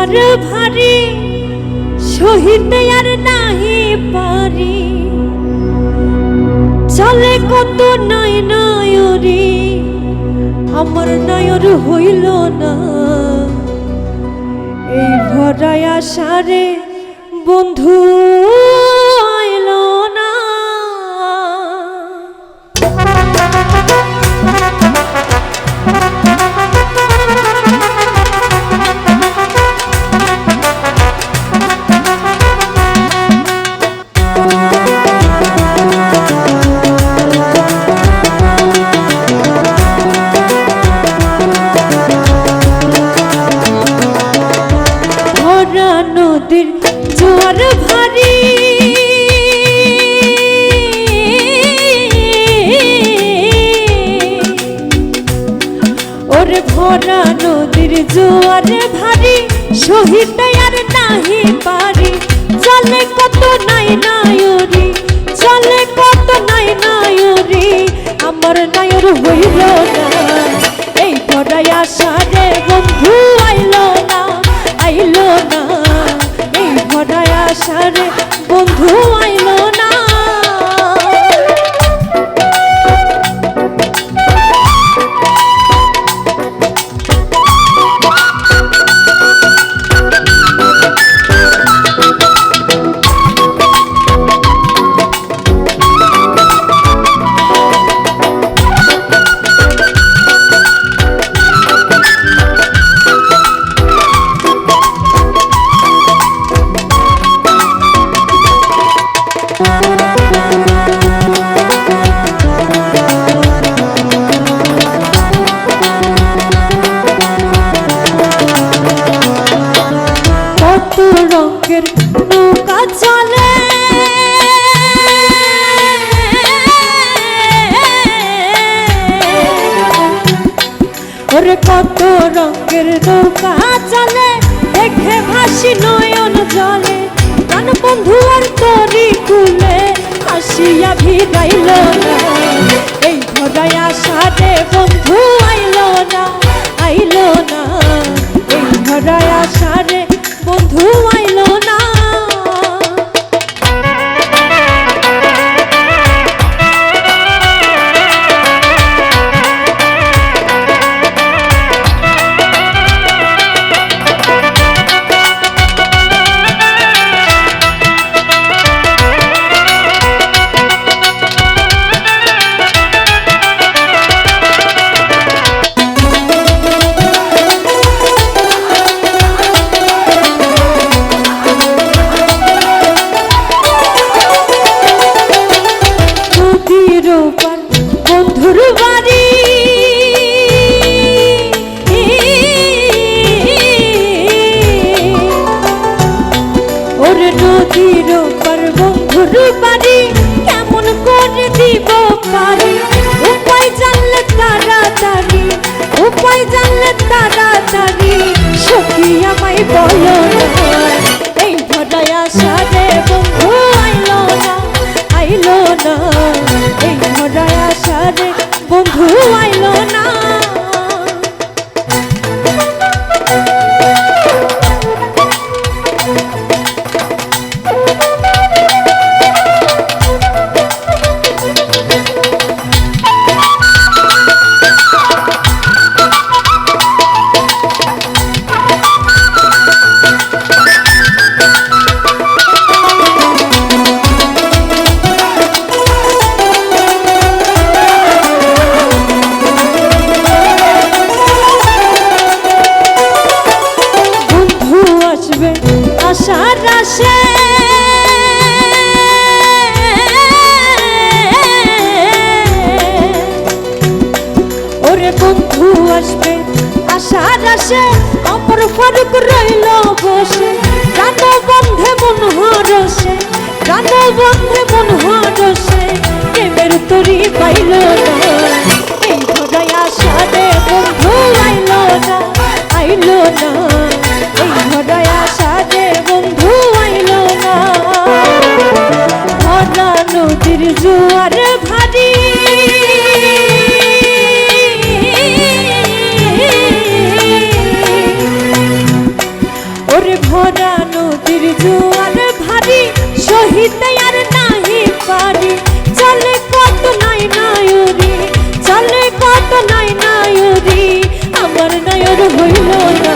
নদীর ভারে, সহিতে আর নাহি পারি। চলে কত নয় নয়রে, আমার নয়র হইল না। এই ভরায় আশারে বন্ধু ভরা নদীর জোয়ার ভারী শহীদ আর নাহি পারি। চলে কত নাই নায়রি, চলে কত নাই নায়রি, আমার নায়র হইল না। এই ভরাই আশারে বন্ধু, আইল না আইল না। এই ভরাই আশারে ওরে কত রঙের নৌকা? চলে দেখে ভাসি নয়ন জলে। প্রাণ বন্ধু আর তরি কুলে আসিয়া ভিড়াইল না। এই ভরাই আশারে বন্ধু আইল না আইল না। এই ভরাই আশারে নদীর ওপার বন্ধুর বাড়ি কেমন করে দিব পারি? উপায় জানলে তাড়াতাড়ি, উপায় জানলে তাড়াতাড়ি। সখী আমায় বলো এই ভরায় আশারে বন্ধু, আইলো না আইলো না। এই ভরায় আশারে বন্ধু, আইলো না। আশার আসে ওরে বন্ধু আসবে, আশার আসে অপর ফারুক রইল বসে। গান বন্ধে মন হরসে গান বন্ধে মন হরসে জুয়ার ভারী। ওরে ভরা নদীর জুয়ার ভারী, সহিত আর নাহি পারি। চলে কত নাই নায়রি, চলে কত নাই নায়রি, আমার নায়র হইল না।